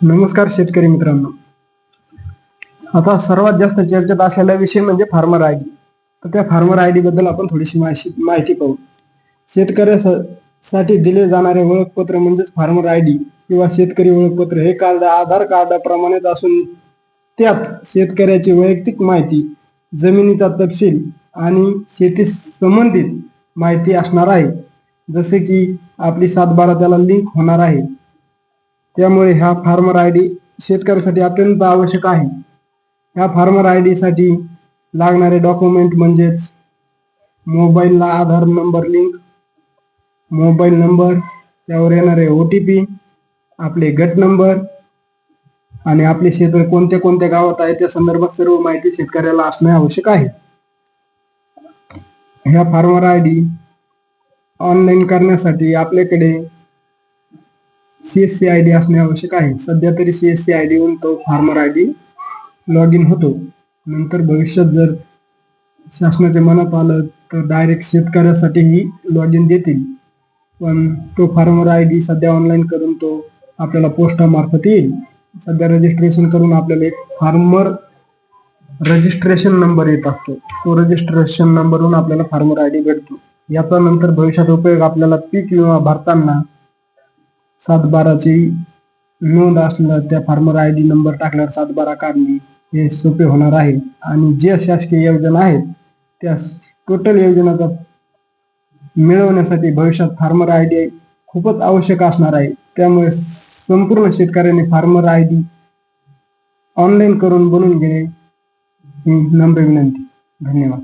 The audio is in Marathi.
नमस्कार शेतकरी मित्रांनो. आता सर्वात जास्त चर्चेत असलेला विषय म्हणजे फार्मर आय डी तर त्या फार्मर आय डी बद्दल आपण थोडीशी माहिती माहिती पाहू. शेतकऱ्यासाठी दिले जाणारे ओळखपत्र म्हणजेच फार्मर आय डी किंवा शेतकरी ओळखपत्र हे कार्ड आधार कार्डाप्रमाणेच असून त्यात शेतकऱ्याची वैयक्तिक माहिती जमिनीचा तपशील आणि शेती संबंधित माहिती असणार आहे. जसे की आपली सातबारा त्याला लिंक होणार आहे. त्यामुळे ह्या फार्मर आय डी शेतकऱ्यासाठी अत्यंत आवश्यक आहे. ह्या फार्मर आय डीसाठी लागणारे डॉक्युमेंट म्हणजेच मोबाईलला Aadhaar number link mobile number त्यावर येणारे ओ टी पी आपले गट नंबर आणि आपले क्षेत्र कोणत्या कोणत्या गावात आहे त्या संदर्भात सर्व माहिती शेतकऱ्याला असणे आवश्यक आहे. ह्या फार्मर आय डी ऑनलाईन करण्यासाठी आपल्याकडे सीएससी आय डी असणे आवश्यक आहे. सध्या तरी सीएससी आय डीहून तो farmer I D log in होतो. नंतर भविष्यात जर शासनाच्या मनात आलं तर डायरेक्ट शेतकऱ्यासाठीही लॉग इन देतील. पण तो फार्मर आय डी सध्या ऑनलाईन करून तो आपल्याला पोस्टामार्फत येईल. सध्या रजिस्ट्रेशन करून आपल्याला एक फार्मर रजिस्ट्रेशन नंबर येत असतो. तो रजिस्ट्रेशन नंबरवरून आपल्याला फार्मर आय डी भेटतो. याचा नंतर भविष्यात उपयोग आपल्याला पीक विमा भरताना सात बाराची नोंद असलं त्या फार्मर आय डी नंबर टाकल्यावर सात बारा काढणे हे सोपे होणार आहे. आणि जे शासकीय योजना आहेत त्या टोटल योजनाचा मिळवण्यासाठी भविष्यात फार्मर आय डी खूपच आवश्यक असणार आहे. त्यामुळे संपूर्ण शेतकऱ्यांनी फार्मर आय डी ऑनलाईन करून बनवून घेणे ही नम्र विनंती. धन्यवाद.